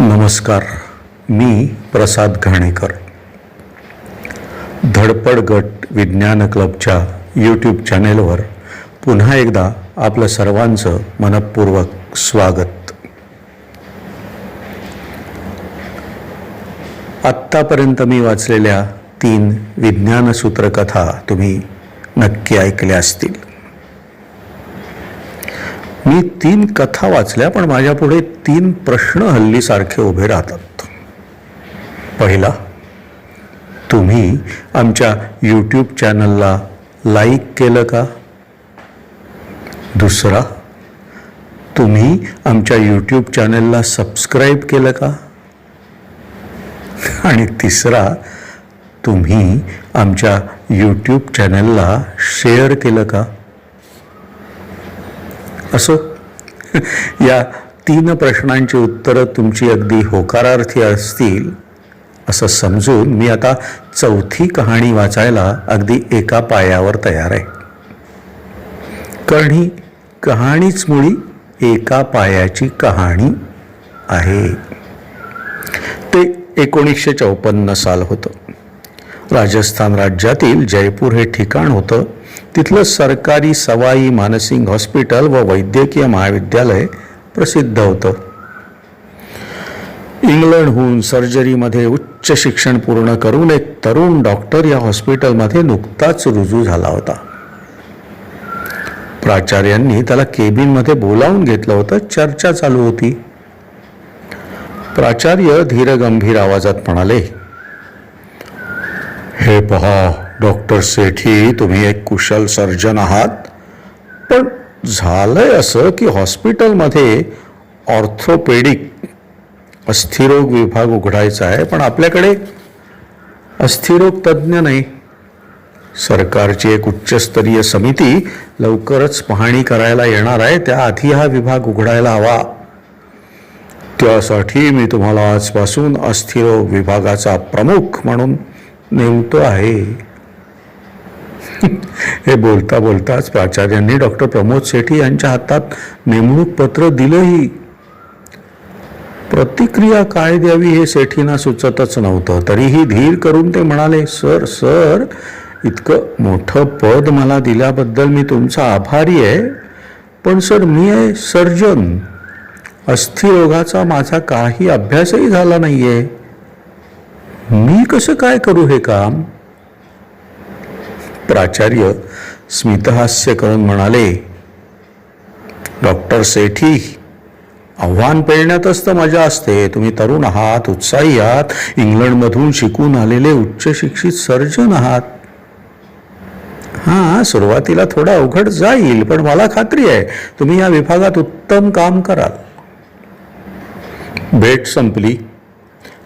नमस्कार मी प्रसाद घाणेकर. धडपड गट विज्ञान क्लबच्या यूट्यूब चॅनेलवर पुन्हा एकदा आपलं सर्वांचं मनपूर्वक स्वागत. आत्तापर्यंत मी वाचलेल्या तीन विज्ञान सूत्रकथा तुम्ही नक्की ऐकल्या असतील. मी तीन कथा वाचल्या पण माझ्यापुढे तीन प्रश्न हल्लीसारखे उभे राहतात. पहिला तुम्ही आमच्या यूट्यूब चॅनलला लाईक केलं का? दुसरा तुम्ही आमच्या यूट्यूब चॅनलला सबस्क्राईब केलं का? आणि तिसरा तुम्ही आमच्या यूट्यूब चॅनलला शेअर केलं का? असो. या तीन प्रश्नांची उत्तरं तुमची अगदी होकारार्थी असतील असं समजून मी आता चौथी कहाणी वाचायला अगदी एका पायावर तयार आहे. कारण ही कहाणीच मुळी एका पायाची कहाणी आहे. ते एकोणीसशे चौपन्न साल होतं. राजस्थान राज्यातील जयपूर हे ठिकाण होतं. तिथलं सरकारी सवाई मानसिंग हॉस्पिटल व वैद्यकीय महाविद्यालय प्रसिद्ध होतं. इंग्लंडहून सर्जरीमध्ये उच्च शिक्षण पूर्ण करून एक तरुण डॉक्टर या हॉस्पिटलमध्ये नुकताच रुजू झाला होता. प्राचार्यांनी त्याला केबिनमध्ये बोलावून घेतलं होतं चर्चा चालू होती. प्राचार्य धीरगंभीर आवाजात म्हणाले हे पहा डॉक्टर सेठी तुम्ही एक कुशल सर्जन आहात. पण झालंय असं की हॉस्पिटलमध्ये ऑर्थोपेडिक अस्थिरोग विभाग उघडायचा आहे पण आपल्याकडे अस्थिरोग तज्ज्ञ नाही. सरकारची एक उच्चस्तरीय समिती लवकरच पाहणी करायला येणार आहे त्याआधी हा विभाग उघडायला हवा. त्यासाठी मी तुम्हाला आजपासून अस्थिरोग विभागाचा प्रमुख म्हणून नेमतो आहे. हे बोलता बोलताच प्राचार्यांनी डॉक्टर प्रमोद सेठी यांच्या हातात नेमणूक पत्र दिलंही. प्रतिक्रिया काय द्यावी हे सेठींना सुचतच नव्हतं. तरीही धीर करून ते म्हणाले सर सर इतकं मोठं पद मला दिल्याबद्दल मी तुमचा आभारी आहे पण सर मी आहे सर्जन. अस्थिरोगाचा माझा काही अभ्यासही झाला नाहीये. मी कसं काय करू हे काम? प्राचार्य स्मितहास्य करून म्हणाले डॉक्टर सेठी आव्हान पेळण्यातच तर मजा असते. तुम्ही तरुण आहात उत्साही आहात. इंग्लंडमधून शिकून आलेले उच्च शिक्षित सर्जन आहात. हां सुरुवातीला थोडा अवघड जाईल पण मला खात्री आहे. तुम्ही या विभागात उत्तम काम कराल. भेट संपली.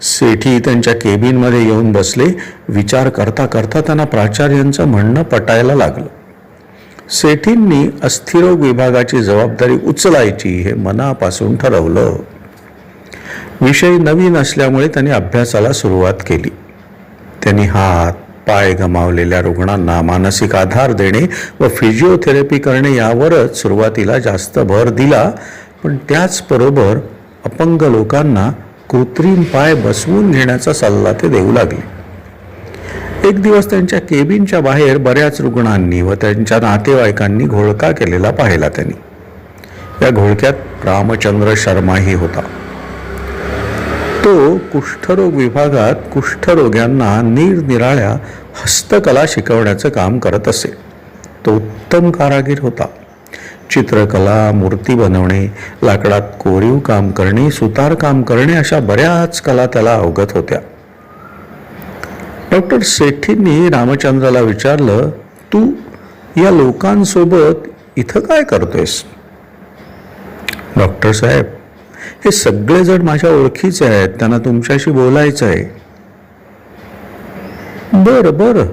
सेठी त्यांच्या केबिनमध्ये येऊन बसले. विचार करता करता त्यांना प्राचार्यांचं म्हणणं पटायला लागलं. सेठींनी अस्थिरोग विभागाची जबाबदारी उचलायची हे मनापासून ठरवलं. विषय नवीन असल्यामुळे त्यांनी अभ्यासाला सुरुवात केली. त्यांनी हात पाय गमावलेल्या रुग्णांना मानसिक आधार देणे व फिजिओथेरपी करणे यावरच सुरुवातीला जास्त भर दिला. पण त्याचबरोबर अपंग लोकांना कृत्रिम पाय बसवून घेण्याचा सल्ला ते देऊ लागले. एक दिवस त्यांच्या केबिनच्या बाहेर बऱ्याच रुग्णांनी व त्यांच्या नातेवाईकांनी घोळका केलेला पाहिला त्यांनी. या घोळक्यात रामचंद्र शर्माही होता. तो कुष्ठरोग विभागात कुष्ठरोग्यांना निरनिराळ्या हस्तकला शिकवण्याचं काम करत असे. तो उत्तम कारागीर होता. चित्रकला मूर्ती बनवणे लाकडात कोरीव काम करणे सुतार काम करणे अशा बऱ्याच कला त्याला अवगत होत्या. डॉक्टर सेठींनी रामचंद्राला विचारलं तू या लोकांसोबत इथं काय करतोयस? डॉक्टर साहेब हे सगळेजण माझ्या ओळखीचे आहेत त्यांना तुमच्याशी बोलायचं आहे. बरं बरं.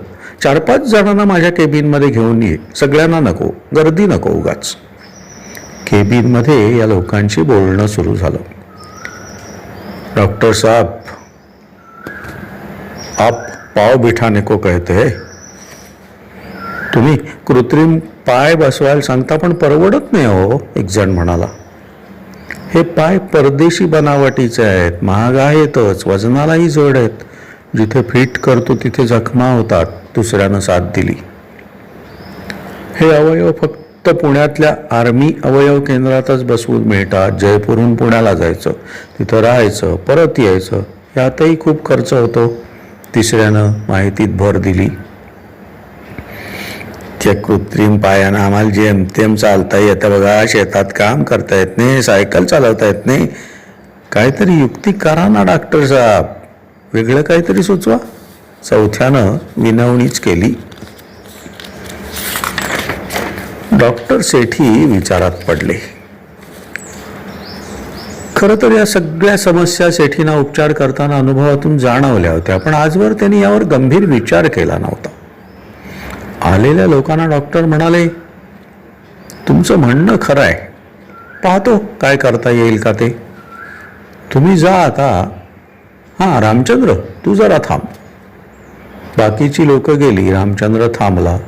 चार पाच जणांना माझ्या केबिनमध्ये घेऊन ये. सगळ्यांना नको. गर्दी नको उगाच. केबिनमध्ये या लोकांशी बोलणं सुरू झालं. डॉक्टर साहब आप पाव बिठाने को कहते है। तुम्ही कृत्रिम पाय बसवायला सांगता पण परवडत नाही हो एक जण म्हणाला. हे पाय परदेशी बनावटीचे आहेत महाग आहेतच वजनालाही जड आहेत. जिथे फिट करतो तिथे जखमा होतात दुसऱ्यानं साथ दिली. हे अवयव फक्त पुण्यातल्या आर्मी अवयव केंद्रातच बसवून मिळतात जयपूरहून पुण्याला जायचं तिथं राहायचं परत यायचं यातही खूप खर्च होतो. तिसऱ्यानं माहितीत भर दिली. त्या कृत्रिम पायानं आम्हाला जेमतेम चालता येतं बघा शेतात काम करता येत नाही सायकल चालवता येत नाही. काहीतरी युक्ती करा ना डॉक्टर साहेब. वेगळं काहीतरी सुचवा. चौथ्यानं विनवणीच केली. डॉक्टर सेठी विचारात पडले. खरं तर या सगळ्या समस्या सेठींना उपचार करताना अनुभवातून जाणवल्या होत्या पण आजवर त्यांनी यावर गंभीर विचार केला नव्हता. आलेल्या लोकांना डॉक्टर म्हणाले तुमचं म्हणणं खरं आहे. पाहतो काय करता येईल का ते. तुम्ही जा आता. हां रामचंद्र तू जरा थांब. बाकीची लोक गेली रामचंद्र थांबला.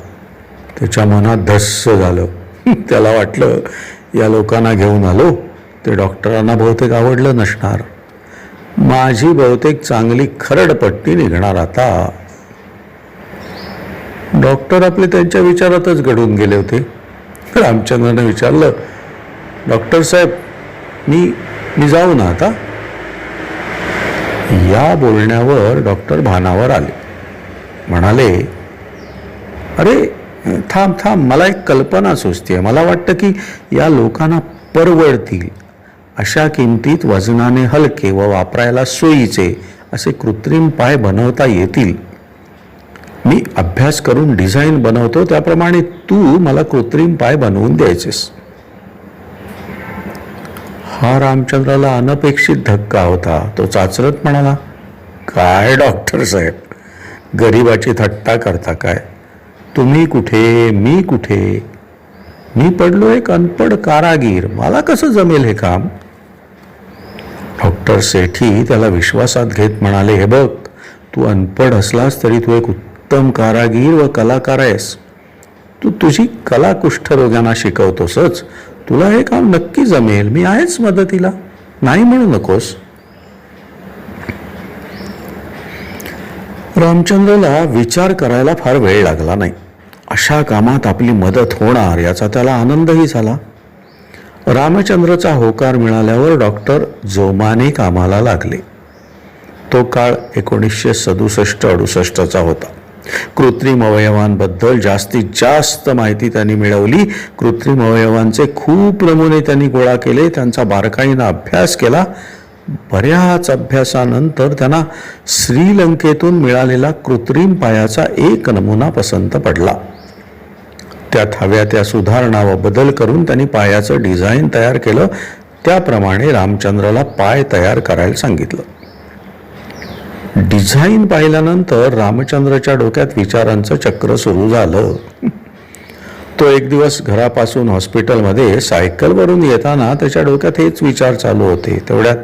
त्याच्या मनात धस्स झालं. त्याला वाटलं या लोकांना घेऊन आलो ते डॉक्टरांना बहुतेक आवडलं नसणार. माझी बहुतेक चांगली खरडपट्टी निघणार आता. डॉक्टर आपले त्यांच्या विचारातच घडून गेले होते. रामचंद्रने विचारलं डॉक्टर साहेब मी मी जाऊ ना आता? या बोलण्यावर डॉक्टर भानावर आले. म्हणाले अरे थांब थांब मला एक कल्पना सुचते मला वाटतं की या लोकांना परवडतील अशा किमतीत वजनाने हलके व वापरायला सोयीचे असे कृत्रिम पाय बनवता येतील. मी अभ्यास करून डिझाईन बनवतो त्याप्रमाणे तू मला कृत्रिम पाय बनवून द्यायचेस. हा रामचंद्राला अनपेक्षित धक्का होता. तो चाचरत म्हणाला काय डॉक्टर साहेब गरिबाची थट्टा करता काय? तुम्ही कुठे मी कुठे? मी पडलो एक अनपड कारागीर. मला कसं जमेल हे काम? डॉक्टर सेठी त्याला विश्वासात घेत म्हणाले हे बघ तू अनपड असलास तरी तू एक उत्तम कारागीर व कलाकार आहेस. तू तुझी कला कुष्ठरोग्यांना शिकवतोसच. तुला हे काम नक्की जमेल. मी आहेच मदतीला. नाही म्हणू नकोस. रामचंद्रला विचार करायला फार वेळ लागला नाही. अशा कामात आपली मदत होणार याचा त्याला आनंदही झाला. रामचंद्रचा होकार मिळाल्यावर डॉक्टर जोमाने कामाला लागले. तो काळ एकोणीसशे सदुसष्ट अडुसष्टचा होता. कृत्रिम अवयवांबद्दल जास्तीत जास्त माहिती त्यांनी मिळवली. कृत्रिम अवयवांचे खूप नमुने त्यांनी गोळा केले. त्यांचा बारकाईनं अभ्यास केला. बऱ्याच अभ्यासानंतर त्यांना श्रीलंकेतून मिळालेला कृत्रिम पायाचा एक नमुना पसंत पडला. त्यात हव्या त्या सुधारणा व बदल करून त्यांनी पायाचं डिझाईन तयार केलं. त्याप्रमाणे रामचंद्राला पाय तयार करायला सांगितलं. डिझाईन पाहिल्यानंतर रामचंद्रच्या डोक्यात विचारांचं चक्र सुरू झालं. तो एक दिवस घरापासून हॉस्पिटलमध्ये सायकलवरून येताना त्याच्या डोक्यात हेच विचार चालू होते. तेवढ्यात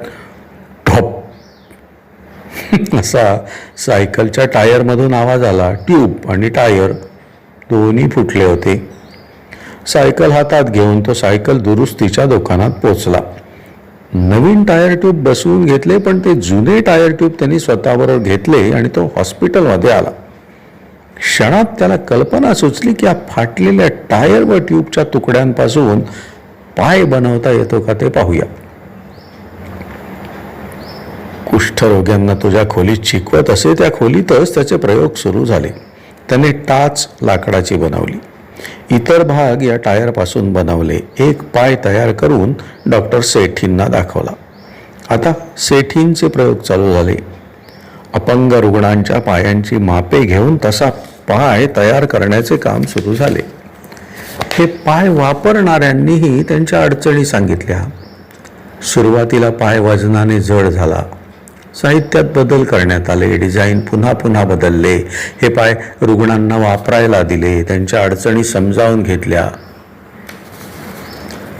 ठॉप. असा सायकलच्या टायरमधून आवाज आला. ट्यूब आणि टायर. दोन्ही फुटले होते. सायकल हातात घेऊन तो सायकल दुरुस्तीच्या दुकानात पोचला. नवीन टायर ट्यूब बसवून घेतले पण ते जुने टायर ट्यूब त्यांनी स्वतःबरोबर घेतले आणि तो हॉस्पिटलमध्ये आला. क्षणात त्याला कल्पना सुचली की या फाटलेल्या टायर व ट्यूबच्या तुकड्यांपासून पाय बनवता येतो का ते पाहूया. कुष्ठरोग्यांना तुझ्या खोलीत शिकवत असे त्या खोलीतच त्याचे प्रयोग सुरू झाले. त्याने टाच लाकडाची बनवली. इतर भाग या टायरपासून बनवले. एक पाय तयार करून डॉक्टर सेठींना दाखवला. आता सेठींचे प्रयोग चालू झाले. अपंग रुग्णांच्या पायांची मापे घेऊन तसा पाय तयार करण्याचे काम सुरू झाले. हे पाय वापरणाऱ्यांनीही त्यांच्या अडचणी सांगितल्या. सुरुवातीला पाय वजनाने जड झाला. साहित्यात बदल करण्यात आले डिझाईन पुन्हा पुन्हा बदलले. हे पाय रुग्णांना वापरायला दिले त्यांच्या अडचणी समजावून घेतल्या.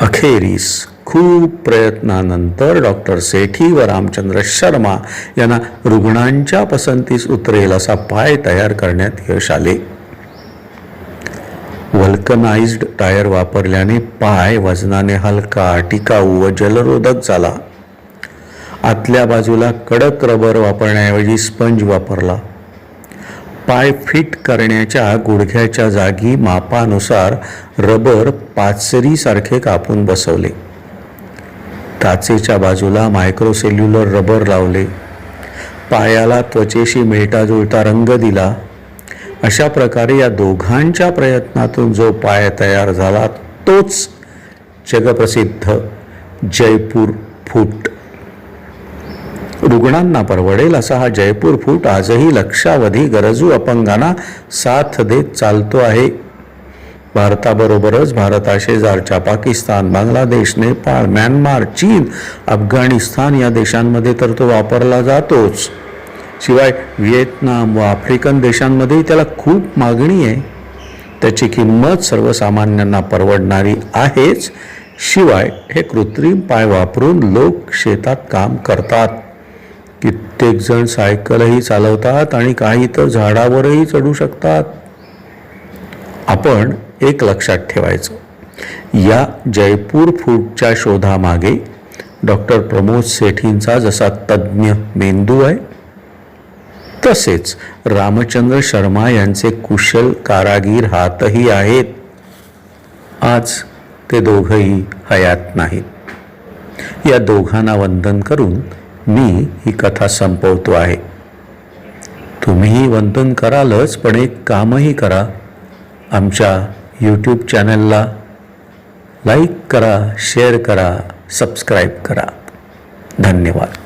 अखेरीस खूप प्रयत्नानंतर डॉक्टर सेठी व रामचंद्र शर्मा यांना रुग्णांच्या पसंतीस उतरेल असा पाय तयार करण्यात यश आले. वल व्हल्कनाइज्ड टायर वापरल्याने पाय वजनाने हलका टिकाऊ व जलरोधक झाला. आतल्या बाजूला कडक रबर वापरण्याऐवजी स्पंज वापरला. पाय फिट करण्याच्या गुडघ्याच्या जागी मापानुसार रबर पाचरीसारखे कापून बसवले. काचेच्या बाजूला मायक्रोसेल्युलर रबर लावले. पायाला त्वचेशी मिळता जुळता रंग दिला. अशा प्रकारे या दोघांच्या प्रयत्नातून जो पाय तयार झाला तोच जगप्रसिद्ध जयपूर फूट रुग्णांना परवडेल असा हा जयपूर फूट आजही लक्षावधी गरजू अपंगांना साथ देत चालतो आहे. भारताबरोबरच भारताशेजारच्या पाकिस्तान बांगलादेश नेपाळ म्यानमार चीन अफगाणिस्तान या देशांमध्ये तर तो वापरला जातोच. शिवाय व्हिएतनाम व आफ्रिकन देशांमध्येही त्याला खूप मागणी आहे. त्याची किंमत सर्वसामान्यांना परवडणारी आहेच. शिवाय हे कृत्रिम पाय वापरून लोक शेतात काम करतात. कित्येक जण सायकलही चालवतात आणि काही तर झाडावरही चढू शकतात. आपण एक लक्षात ठेवायचं. या जयपूर फूडच्या शोधामागे डॉक्टर प्रमोद सेठींचा जसा तज्ज्ञ मेंदू आहे तसेच रामचंद्र शर्मा यांचे कुशल कारागीर हातही आहेत. आज ते दोघंही हयात नाहीत. या दोघांना वंदन करून मी ही कथा संपवतो आहे. तुम्हीही वंदन करालच पण एक कामही करा. आमच्या यूट्यूब चॅनलला लाईक करा शेअर करा सबस्क्राईब करा. धन्यवाद.